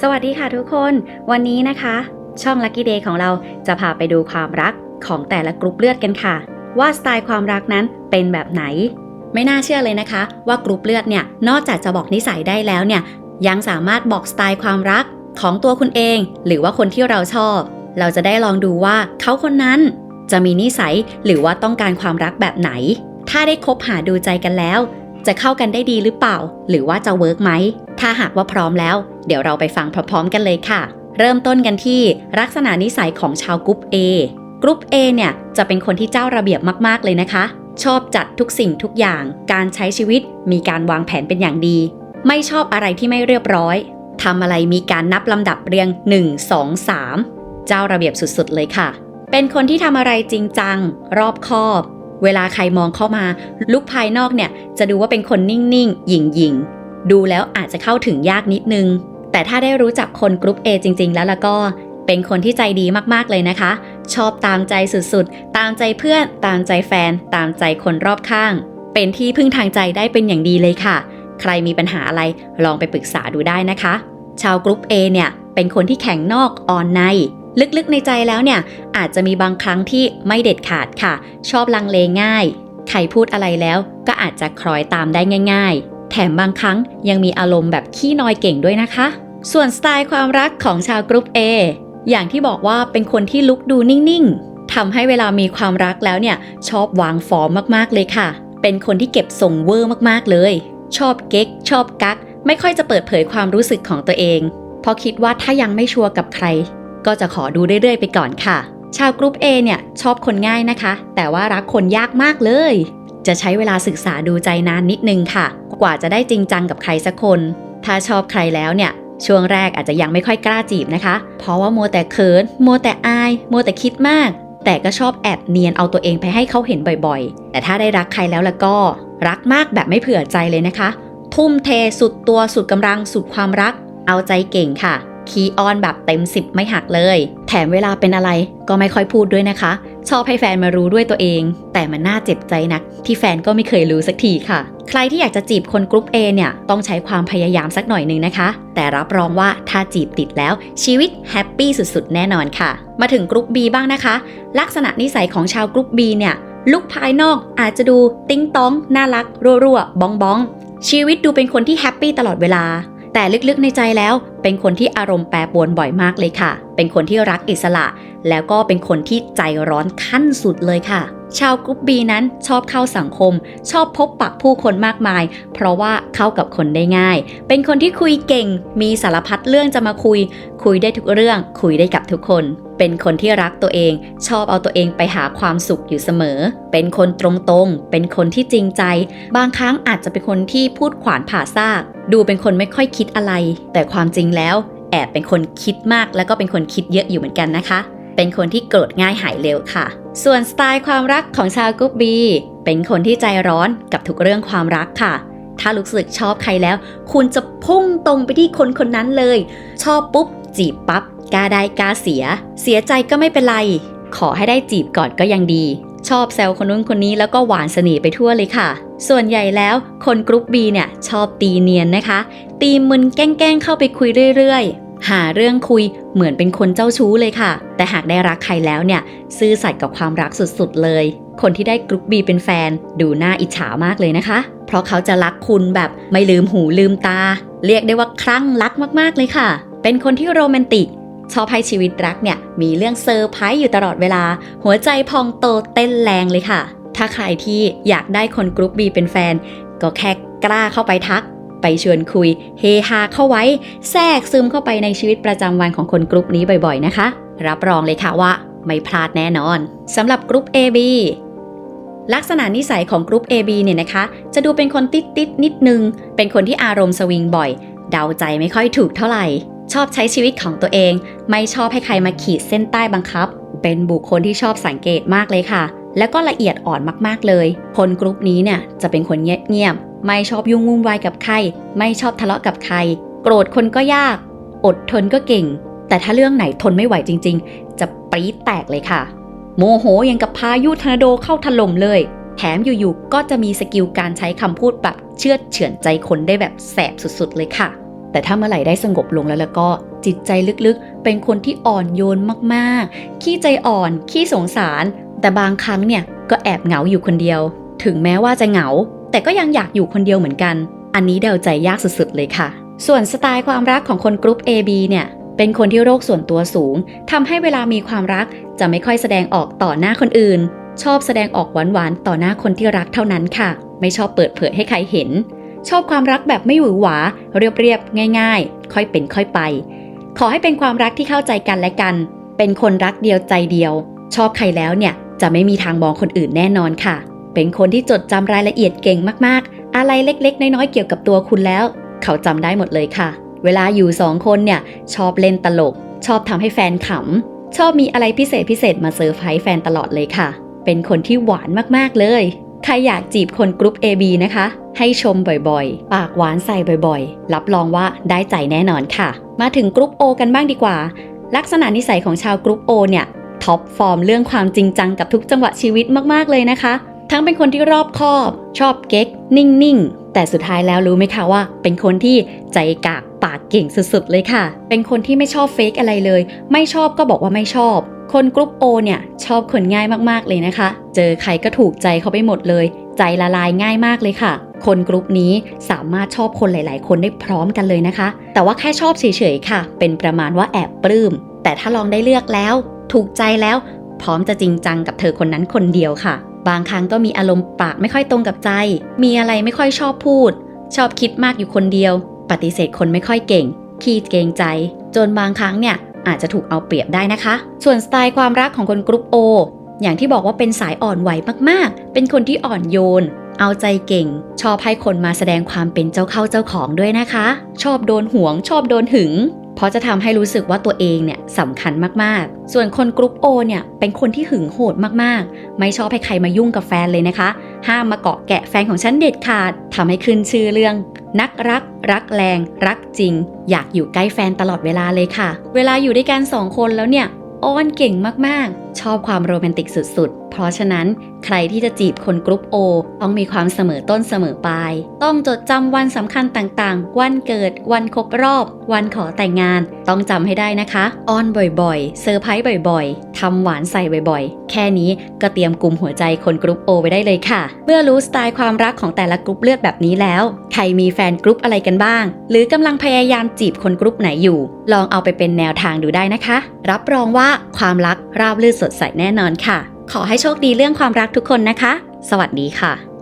สวัสดีค่ะทุกคน วันนี้นะคะ ช่อง Lucky Day ของเราจะพาไปดูความรักของแต่ละกรุ๊ปเลือดกันค่ะ ว่าสไตล์ความรักนั้นเป็นแบบไหน ไม่น่าเชื่อเลยนะคะ ว่ากรุ๊ปเลือดเนี่ยนอกจากจะบอกนิสัยได้แล้วเนี่ย ยังสามารถบอกสไตล์ความรักของตัวคุณเอง หรือว่าคนที่เราชอบ เราจะได้ลองดูว่าเขาคนนั้นจะมีนิสัยหรือว่าต้องการความรักแบบไหน ถ้าได้คบหาดูใจกันแล้ว จะเข้ากันได้ดีหรือเปล่า หรือว่าจะเวิร์กไหม ถ้าหากว่าพร้อมแล้ว เดี๋ยวเราไปฟังพร้อมๆกันเลยค่ะ เริ่มต้นกันที่ลักษณะนิสัยของชาวกรุ๊ป A กรุ๊ป A เนี่ยจะเป็นคนที่เจ้าระเบียบมากๆเลยนะคะ ชอบจัดทุกสิ่งทุกอย่าง การใช้ชีวิตมีการวางแผนเป็นอย่างดี ไม่ชอบอะไรที่ไม่เรียบร้อยทำอะไรมีการนับลำดับเรียง 1 2 3 เจ้าระเบียบสุดๆเลยค่ะ เป็นคนที่ทำอะไรจริงจัง รอบคอบ เวลาใครมองเข้ามา ลุกภายนอกเนี่ยจะดูว่าเป็นคนนิ่งๆ หยิ่งๆ ดูแล้วอาจจะเข้าถึงยากนิดนึง แต่ถ้าได้รู้จักคนกรุ๊ป A จริง ๆ แล้วล้วก็ เป็นคนที่ใจดีมากๆเลยนะคะ ชอบตามใจสุดๆ ตามใจเพื่อน ตามใจแฟน ตามใจคนรอบข้าง เป็นที่พึ่งทางใจได้เป็นอย่างดีเลยค่ะ ใครมีปัญหาอะไรลองไปปรึกษาดูได้นะคะ ชาวกรุ๊ป A เนี่ยเป็นคนที่แข็งนอกอ่อนใน ลึกๆในใจแล้วเนี่ยอาจจะมีบางครั้งที่ไม่เด็ดขาดค่ะ ชอบลังเลง่าย ใครพูดอะไรแล้วก็อาจจะคล้อยตามได้ง่าย ๆ แถมบางครั้งยังมีอารมณ์แบบขี้นอยเก่งด้วยนะคะ ส่วนสไตล์ความรักของชาวกรุ๊ป A อย่างที่บอกว่าเป็นคนที่ลุกดูนิ่งๆทำให้เวลามีความรักแล้วเนี่ยชอบวางฟอร์มมากๆเลยค่ะ เป็นคนที่เก็บทรงเวอร์มากๆเลย ชอบเก๊ก ชอบกัก ไม่ค่อยจะเปิดเผยความรู้สึกของตัวเอง เพราะคิดว่าถ้ายังไม่ชัวร์กับใคร ก็จะขอดูเรื่อยๆ ไปก่อนค่ะ ชาวกรุ๊ป A เนี่ยชอบคนง่ายนะคะ แต่ว่ารักคนยากมากเลย จะใช้เวลาศึกษาดูใจนานนิดนึงค่ะ ว่าจะได้จริงจังกับใครสักคน ถ้าชอบใครแล้วเนี่ย ช่วงแรกอาจจะยังไม่ค่อยกล้าจีบนะคะ เพราะว่ามัวแต่เขิน มัวแต่อาย มัวแต่คิดมาก แต่ก็ชอบแอบเนียนเอาตัวเองไปให้เขาเห็นบ่อยๆ แต่ถ้าได้รักใครแล้วล่ะก็ รักมากแบบไม่เผื่อใจเลยนะคะ ทุ่มเทสุดตัวสุดกำลังสุดความรัก เอาใจเก่งค่ะ คีย์ออนแบบเต็ม 10 ไม่หักเลย แถมเวลาเป็นอะไรก็ไม่ค่อยพูดด้วยนะคะ ชอบให้แฟนมารู้ด้วยตัวเอง แต่มันน่าเจ็บใจนัก ที่แฟนก็ไม่เคยรู้สักทีค่ะ ใครที่อยากจะจีบคนกรุ๊ป A เนี่ย ต้องใช้ความพยายามสักหน่อยนึงนะคะ แต่รับรองว่าถ้าจีบติดแล้วชีวิตแฮปปี้สุดๆ แน่นอนค่ะ มาถึงกรุ๊ป B บ้างนะคะ ลักษณะนิสัยของชาวกรุ๊ป B เนี่ยลุกภายนอกอาจจะดูติ้งต้องน่ารัก รัวๆบ้องบ้องๆชีวิตดูเป็นคนที่แฮปปี้ตลอดเวลา แต่ลึกๆในใจแล้วเป็นคนที่อารมณ์แปรปรวนบ่อยมากเลยค่ะ เป็นคนที่รักอิสระ แล้วก็เป็นคนที่ใจร้อนขั้นสุดเลยค่ะ ชาวกรุ๊ปบีนั้นชอบเข้าสังคม ชอบพบปะผู้คนมากมาย เพราะว่าเข้ากับคนได้ง่าย เป็นคนที่คุยเก่ง มีสารพัดเรื่องจะมาคุย คุยได้ทุกเรื่อง คุยได้กับทุกคน เป็นคนที่รักตัวเอง ชอบเอาตัวเองไปหาความสุขอยู่เสมอ เป็นคนตรงๆ เป็นคนที่จริงใจ บางครั้งอาจจะเป็นคนที่พูดขวานผ่าซาก ดูเป็นคนไม่ค่อยคิดอะไร แต่ความจริงแล้วแอบเป็นคนคิดมาก แล้วก็เป็นคนคิดเยอะอยู่เหมือนกันนะคะ เป็นคนที่โกรธง่ายหายเร็วค่ะ ส่วนสไตล์ความรักของชาวกรุ๊ปบี เป็นคนที่ใจร้อนกับทุกเรื่องความรักค่ะ ถ้ารู้สึกชอบใครแล้ว คุณจะพุ่งตรงไปที่คนคนนั้นเลย ชอบปุ๊บ จีบปั๊บกล้าได้กล้าเสีย เสียใจก็ไม่เป็นไร ขอให้ได้จีบก่อนก็ยังดี ชอบแซวคนนู้นคนนี้แล้วก็หวานเสน่ห์ไปทั่วเลยค่ะ ส่วนใหญ่แล้วคนกรุ๊ป B เนี่ยชอบตีเนียนนะคะ ตีมึนแกล้งเข้าไปคุยเรื่อย หาเรื่องคุยเหมือนเป็นคนเจ้าชู้เลยค่ะ แต่หากได้รักใครแล้วเนี่ย ซื่อสัตย์กับความรักสุดๆเลย คนที่ได้กรุ๊ป B เป็นแฟน ดูน่าอิจฉามากเลยนะคะ เพราะเขาจะรักคุณแบบไม่ลืมหูลืมตา เรียกได้ว่าคลั่งรักมากๆเลยค่ะ เป็นคนที่โรแมนติกชอบให้ชีวิตรักเนี่ยมีเรื่องเซอร์ไพรส์อยู่ตลอดเวลา หัวใจพองโตเต้นแรงเลยค่ะ ถ้าใครที่อยากได้คนกรุ๊ป B เป็นแฟน ก็แค่กล้าเข้าไปทัก ไปชวนคุย เฮฮาเข้าไว้ แทรกซึมเข้าไปในชีวิตประจำวันของคนกรุ๊ปนี้บ่อยๆนะคะ รับรองเลยค่ะว่าไม่พลาดแน่นอนสำหรับกรุ๊ป AB ลักษณะนิสัยของกรุ๊ป AB เนี่ยนะคะ จะดูเป็นคนติดติดนิดนึง เป็นคนที่อารมณ์สวิงบ่อย เดาใจไม่ค่อยถูกเท่าไหร่ ชอบใช้ชีวิตของตัวเอง ไม่ชอบให้ใครมาขีดเส้นใต้บังคับ เป็นบุคคลที่ชอบสังเกตมากเลยค่ะ แล้วก็ละเอียดอ่อนมากๆเลย คนกรุ๊ปนี้เนี่ยจะเป็นคนเงียบ ไม่ชอบยุ่งวุ่นวายกับใคร ไม่ชอบทะเลาะกับใคร โกรธคนก็ยาก อดทนก็เก่ง แต่ถ้าเรื่องไหนทนไม่ไหวจริง ๆ จะปรี๊ดแตกเลยค่ะ โมโหยังกับพายุทอร์นาโดเข้าถล่มเลย แถมอยู่ๆก็จะมีสกิลการใช้คำพูดแบบเชื่อเฉือนใจคนได้แบบแสบสุดๆเลยค่ะ แต่ถ้าเมื่อไหร่ได้สงบลงแล้วแล้วก็จิตใจลึกๆ เป็นคนที่อ่อนโยนมากๆ ขี้ใจอ่อน ขี้สงสาร แต่บางครั้งเนี่ยก็แอบเหงาอยู่คนเดียว ถึงแม้ว่าจะเหงา แต่ก็ยังอยากอยู่คนเดียวเหมือนกัน อันนี้เดาใจยากสุดๆเลยค่ะ ส่วนสไตล์ความรักของคนกรุ๊ป AB เนี่ยเป็นคนที่โรคส่วนตัวสูงทำให้เวลามีความรักจะไม่ค่อยแสดงออกต่อหน้าคนอื่น ชอบแสดงออกหวานๆต่อหน้าคนที่รักเท่านั้นค่ะ ไม่ชอบเปิดเผยให้ใครเห็น ชอบความรักแบบไม่หวือหวา เรียบๆง่าย ๆ ค่อยเป็นค่อยไป ขอให้เป็นความรักที่เข้าใจกันและกัน เป็นคนรักเดียวใจเดียว ชอบใครแล้วเนี่ยจะไม่มีทางมองคนอื่นแน่นอนค่ะ เป็นคนที่จดจำรายละเอียดเก่งมากๆ อะไรเล็กๆ น้อยๆ เกี่ยวกับตัวคุณแล้ว เขาจำได้หมดเลยค่ะ เวลาอยู่สองคนเนี่ย ชอบเล่นตลก ชอบทำให้แฟนขำ ชอบมีอะไรพิเศษพิเศษมาเซอร์ไพรส์แฟนตลอดเลยค่ะ เป็นคนที่หวานมากๆเลย ใครอยากจีบคนกรุ๊ป AB นะคะ ให้ชมบ่อยๆ ปากหวานใส่บ่อยๆ รับรองว่าได้ใจแน่นอนค่ะ มาถึงกรุ๊ป O กันบ้างดีกว่า ลักษณะนิสัยของชาวกรุ๊ป O เนี่ยท็อปฟอร์มเรื่องความจริงจังกับทุกจังหวะชีวิตมากๆเลยนะคะ ทั้งเป็นคนที่รอบคอบ ชอบเก๊ก นิ่งๆ แต่สุดท้ายแล้วรู้ไหมคะว่า เป็นคนที่ใจกากปากเก่งสุดๆ เลยค่ะ เป็นคนที่ไม่ชอบเฟกอะไรเลย ไม่ชอบก็บอกว่าไม่ชอบ คนกรุ๊ป O เนี่ย ชอบคนง่ายมากๆเลยนะคะ เจอใครก็ถูกใจเขาไปหมดเลย ใจละลายง่ายมากเลยค่ะ คนกรุ๊ปนี้สามารถชอบคนหลาย ๆ คนได้พร้อมกันเลยนะคะ แต่ว่าแค่ชอบเฉยๆค่ะ เป็นประมาณว่าแอบปลื้ม แต่ถ้าลองได้เลือกแล้ว ถูกใจแล้ว พร้อมจะจริงจังกับเธอคนนั้นคนเดียวค่ะ บางครั้งก็มีอารมณ์ปากไม่ค่อยตรงกับใจ มีอะไรไม่ค่อยชอบพูด ชอบคิดมากอยู่คนเดียว ปฏิเสธคนไม่ค่อยเก่ง ขี้เกรงใจ จนบางครั้งเนี่ยอาจจะถูกเอาเปรียบได้นะคะ ส่วนสไตล์ความรักของคนกรุ๊ป O ออย่างที่บอกว่าเป็นสายอ่อนไหวมากๆ เป็นคนที่อ่อนโยน เอาใจเก่ง ชอบให้คนมาแสดงความเป็นเจ้าเข้าเจ้าของด้วยนะคะ ชอบโดนห่วง ชอบโดนหึง ราะจะทำให้รู้สึกว่าตัวเองเนี่ยสำคัญมากๆ ส่วนคนกรุ๊ปโอเนี่ยเป็นคนที่หึงโหดมากๆ ไม่ชอบให้ใครมายุ่งกับแฟนเลยนะคะ ห้ามมาเกาะแกะแฟนของฉันเด็ดขาดทำให้ขึ้นชื่อเรื่อง นักรัก รักแรง รักจริง อยากอยู่ใกล้แฟนตลอดเวลาเลยค่ะ เวลาอยู่ด้วยกันสองคนแล้วเนี่ยอ้อนเก่งมากๆ ชอบความโรแมนติกสุดๆ เพราะฉะนั้นใครที่จะจีบคนกรุ๊ป O ต้องมีความเสมอต้นเสมอปลาย ต้องจดจำวันสำคัญต่างๆ วันเกิด วันครบรอบ วันขอแต่งงาน ต้องจำให้ได้นะคะอ้อนบ่อยๆ เซอร์ไพรส์บ่อยๆทำหวานใส่บ่อยๆ แค่นี้ก็เตรียมกลุ่มหัวใจคนกรุ๊ป O ไว้ได้เลยค่ะ เมื่อรู้สไตล์ความรักของแต่ละกรุ๊ปเลือดแบบนี้แล้ว ใครมีแฟนกรุ๊ปอะไรกันบ้าง หรือกำลังพยายามจีบคนกรุ๊ปไหนอยู่ ลองเอาไปเป็นแนวทางดูได้นะคะ รับรองว่าความรักราบรื่นสดใสแน่นอนค่ะ ขอให้โชคดีเรื่องความรักทุกคนนะคะ สวัสดีค่ะ